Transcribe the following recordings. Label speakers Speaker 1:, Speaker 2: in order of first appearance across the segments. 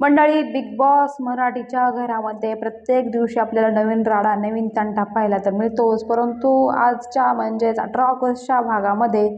Speaker 1: मंडळी big boss मराठीच्या घरामध्ये प्रत्येक दिवशी आपल्याला नवीन राडा नवीन तंटा पाहायला तर मिळतोच. परंतु आजच्या म्हणजेच अठरा ऑगस्टच्या भागामध्ये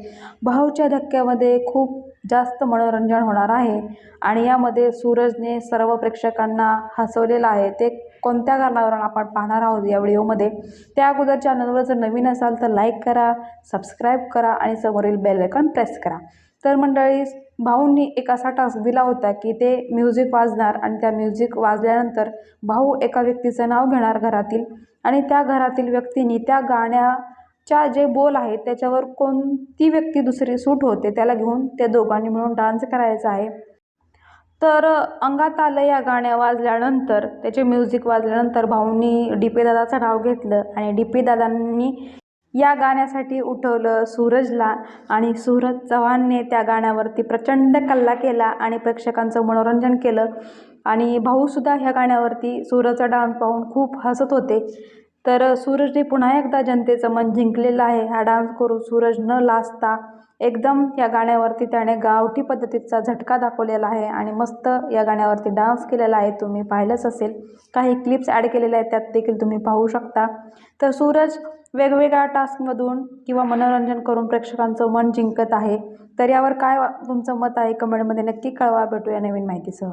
Speaker 1: भाऊच्या धक्क्यामध्ये खूप जास्त मनोरंजन होणार आहे. आणि यामध्ये सूरजने सर्व प्रेक्षकांना हसवलेलं आहे. ते कोणत्या कारणावरून आपण पाहणार आहोत या व्हिडिओमध्ये? त्या अगोदर चॅनलवर जर नवीन असाल तर लाईक करा सबस्क्राईब करा आणि समोरील बेल आयकॉन प्रेस करा. तर मंडळी भाऊंनी एक असा टास्क दिला होता की ते म्युझिक वाजणार आणि त्या म्युझिक वाजल्यानंतर भाऊ एका व्यक्तीचं नाव घेणार घरातील आणि त्या घरातील व्यक्तीने त्या गाण्याच्या जे बोल आहेत त्याच्यावर कोणती व्यक्ती दुसरी सूट होते त्याला घेऊन त्या दोघांनी मिळून डान्स करायचा आहे. तर अंगात आलं या गाण्या वाजल्यानंतर त्याचे म्युझिक वाजल्यानंतर भाऊंनी डी पी दादाचं नाव घेतलं आणि डी पी दादांनी या गाण्यासाठी उठवलं सूरजला आणि सूरज चव्हाणने त्या गाण्यावरती प्रचंड कल्ला केला आणि प्रेक्षकांचं मनोरंजन केलं. आणि भाऊसुद्धा ह्या गाण्यावरती सूरजचा डान्स पाहून खूप हसत होते. तर सूरजने पुन्हा एकदा जनतेचं मन जिंकलेलं आहे. हा डान्स करून सूरज न लाजता एकदम या गाण्यावरती त्याने गावठी पद्धतीचा झटका दाखवलेला आहे आणि मस्त या गाण्यावरती डान्स केलेला आहे. तुम्ही पाहिलंच असेल. काही क्लिप्स ॲड केलेल्या आहेत त्यात देखील तुम्ही पाहू शकता. तर सूरज वेगवेगळ्या टास्कमधून किंवा मनोरंजन करून प्रेक्षकांचं मन जिंकत आहे. तर यावर काय वा- तुमचं मत आहे? कमेंटमध्ये नक्की कळवा. भेटूया नवीन माहितीसह.